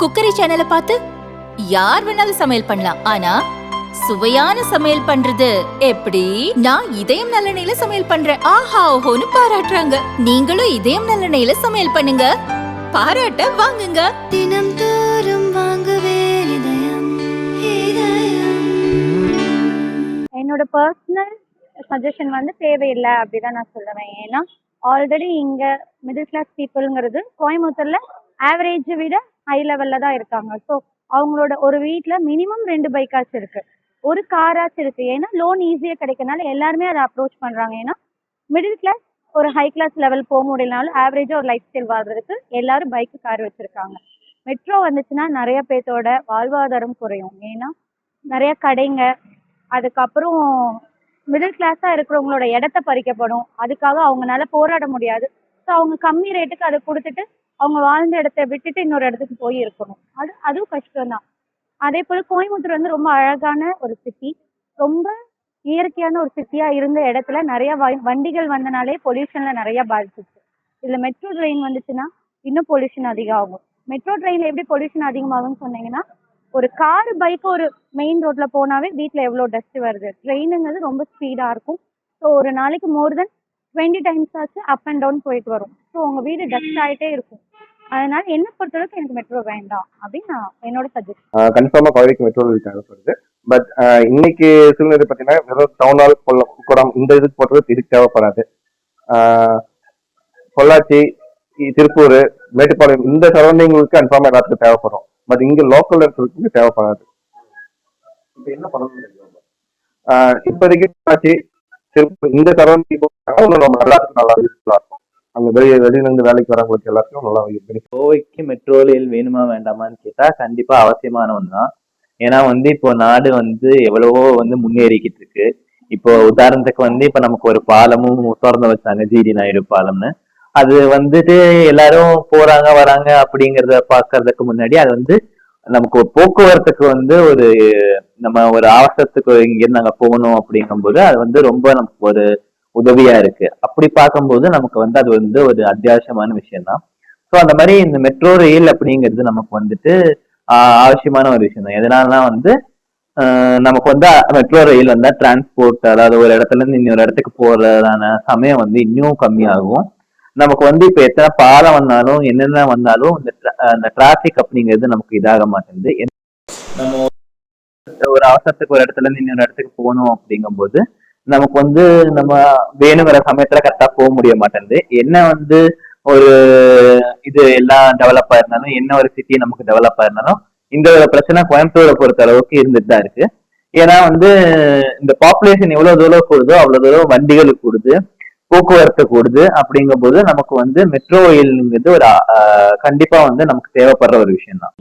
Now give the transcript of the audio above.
Cookery சேனலை பார்த்து யார் வேணாலும் சமையல் பண்ணலாம். ஆனா சுவையான சமையல் பண்றது எப்படி? நான் இதயம் நல்லெண்ணெயில சமையல் பண்றேன். ஆஹா ஓஹோன்னு பாராட்டுறாங்க. நீங்களும் இதயம் நல்லெண்ணெயில சமையல் பண்ணுங்க. பாராட்ட வாங்குங்க. தினம் தோறும் வாங்குவே இதயம் இதயம். என்னோட பர்சனல் சஜஷன் வந்து தேவையில்லை அப்படிதான் நான் சொல்லுவேன். ஏன்னா ஆல்ரெடி இங்க மிடில் கிளாஸ் பீப்புளுங்கிறது கோயம்புத்தூர்ல ஆவரேஜை விட ஹை லெவல்ல தான் இருக்காங்க. ஸோ அவங்களோட ஒரு வீட்டில் மினிமம் ரெண்டு பைக்காச்சும் இருக்கு. ஒரு காராச்சும் இருக்கு. ஏன்னா லோன் ஈஸியாக கிடைக்கனால எல்லாருமே அதை அப்ரோச் பண்றாங்க. ஏன்னா மிடில் கிளாஸ் ஒரு ஹை கிளாஸ் லெவல் போக முடியலனாலும் ஆவரேஜாக ஒரு லைஃப் ஸ்டைல் வாழ்றதுக்கு எல்லாரும் பைக்கு கார் வச்சிருக்காங்க. மெட்ரோ வந்துச்சுன்னா நிறைய பேர்த்தோட வாழ்வாதாரம் குறையும். ஏன்னா நிறைய கடைங்க அதுக்கப்புறம் மிடில் கிளாஸாக இருக்கிறவங்களோட இடத்த பறிக்கப்படும். அதுக்காக அவங்கனால போராட முடியாது. ஸோ அவங்க கம்மி ரேட்டுக்கு அதை கொடுத்துட்டு அவங்க வாழ்ந்த இடத்த விட்டுட்டு இன்னொரு இடத்துக்கு போய் இருக்கணும் அது அதுவும் கஷ்டம்தான். அதே போல் கோயம்புத்தூர் வந்து ரொம்ப அழகான ஒரு சிட்டி ரொம்ப இயற்கையான ஒரு சிட்டியா இருந்த இடத்துல நிறைய வ- வண்டிகள் வந்தனாலே பொல்யூஷன்ல நிறைய பாதிச்சிச்சு. இதுல மெட்ரோ ட்ரெயின் வந்துச்சுன்னா இன்னும் பொல்யூஷன் அதிகமாகும். மெட்ரோ ட்ரெயின்ல எப்படி பொல்யூஷன் அதிகமாகும்னு சொன்னீங்கன்னா ஒரு கார் பைக் ஒரு மெயின் ரோட்ல போனாவே வீட்டுல எவ்வளவு டஸ்ட் வருது. ட்ரெயினுங்கிறது ரொம்ப ஸ்பீடா இருக்கும். ஸோ ஒரு நாளைக்கு மோர் தென் டுவெண்ட்டி டைம்ஸ் ஆச்சு அப் அண்ட் டவுன் போயிட்டு வரும். ஸோ உங்க வீடு டஸ்ட் ஆகிட்டே இருக்கும். அதனால என்ன பொறுத்தளவுக்கு எனக்கு மெட்ரோ வேண்டாம் அப்படின்னு நான் என்னோட சஜஷன் கன்ஃபார்மா கோவைக்கு மெட்ரோ தேவைப்படுது. பட் இன்னைக்கு சூழ்நிலை பார்த்தீங்கன்னா வெறும் டவுன் ஹால் குடம் இந்த இதுக்கு போடுறது இதுக்கு தேவைப்படாது. பொள்ளாச்சி திருப்பூர் மேட்டுப்பாளையம் இந்த சரௌண்டிங்களுக்கு கன்ஃபார்மா எல்லாத்துக்கும் தேவைப்படும். பட் இங்க லோக்கல் இருக்கிறதுக்கு தேவைப்படாது. இப்போ என்ன பண்ணணும் இப்போதைக்கு பொள்ளாச்சி திருப்பூர் இந்த சரௌண்டிங் ரொம்ப நல்லா நல்லா யூஸ்ஃபுல்லா இருக்கும் அங்க வெளியே வெளியிலிருந்து வேலைக்கு வரவங்களுக்கு எல்லாத்துக்கும் நல்லா பெனிஃபிட் கோவைக்கு மெட்ரோ ரயில் வேணுமா வேண்டாமான்னு கேட்டா கண்டிப்பா அவசியமான ஒண்ணுதான் ஏன்னா வந்து இப்போ நாடு வந்து எவ்வளவோ வந்து முன்னேறிக்கிட்டு இருக்கு இப்போ உதாரணத்துக்கு வந்து இப்ப நமக்கு ஒரு பாலமும் திறந்து வச்சாங்க ஜிடி நாயுடு பாலம்னு. அது வந்துட்டு எல்லாரும் போறாங்க வராங்க அப்படிங்கறத பாக்குறதுக்கு முன்னாடி அது வந்து நமக்கு போக்குவரத்துக்கு வந்து ஒரு நம்ம ஒரு அவசரத்துக்கு இங்கிருந்து நாங்க போகணும் அப்படிங்கும்போது அது வந்து ரொம்ப நமக்கு ஒரு உதவியா இருக்கு. அப்படி பார்க்கும்போது நமக்கு வந்து அது வந்து ஒரு அத்தியாவசியமான விஷயம் தான் ஸோ அந்த மாதிரி இந்த மெட்ரோ ரயில் அப்படிங்கிறது நமக்கு வந்துட்டு அவசியமான ஒரு விஷயம் தான் எதனாலனா வந்து நமக்கு வந்து மெட்ரோ ரயில் வந்தால் டிரான்ஸ்போர்ட் அதாவது ஒரு இடத்துல இருந்து இன்னொரு இடத்துக்கு போறதான சமயம் வந்து இன்னும் கம்மியாகும். நமக்கு வந்து இப்ப எத்தனை பாலம் வந்தாலும் என்னென்ன வந்தாலும் இந்த அந்த டிராபிக் அப்படிங்கிறது நமக்கு இதாக மாட்டேங்குது. நம்ம ஒரு அவசரத்துக்கு ஒரு இடத்துல இருந்து இன்னொரு இடத்துக்கு போகணும் அப்படிங்கும்போது நமக்கு வந்து நம்ம வேணுங்கிற சமயத்துல கரெக்டா போக முடிய மாட்டேங்குது. என்ன வந்து ஒரு இது எல்லாம் டெவலப் ஆயிருந்தாலும் என்ன ஒரு சிட்டி நமக்கு டெவலப் ஆயிருந்தாலும் இந்த பிரச்சனை கோயம்புத்தூரை பொறுத்த அளவுக்கு இருந்துட்டு தான் இருக்கு. ஏன்னா வந்து இந்த பாப்புலேஷன் எவ்வளவு தூரம் கூடுதோ அவ்வளவு தூரம் வண்டிகள் கூடுது போக்குவரத்து கூடுது அப்படிங்கும்போது நமக்கு வந்து மெட்ரோ ரயில்ங்கிறது ஒரு கண்டிப்பா வந்து நமக்கு தேவைப்படுற ஒரு விஷயம் தான்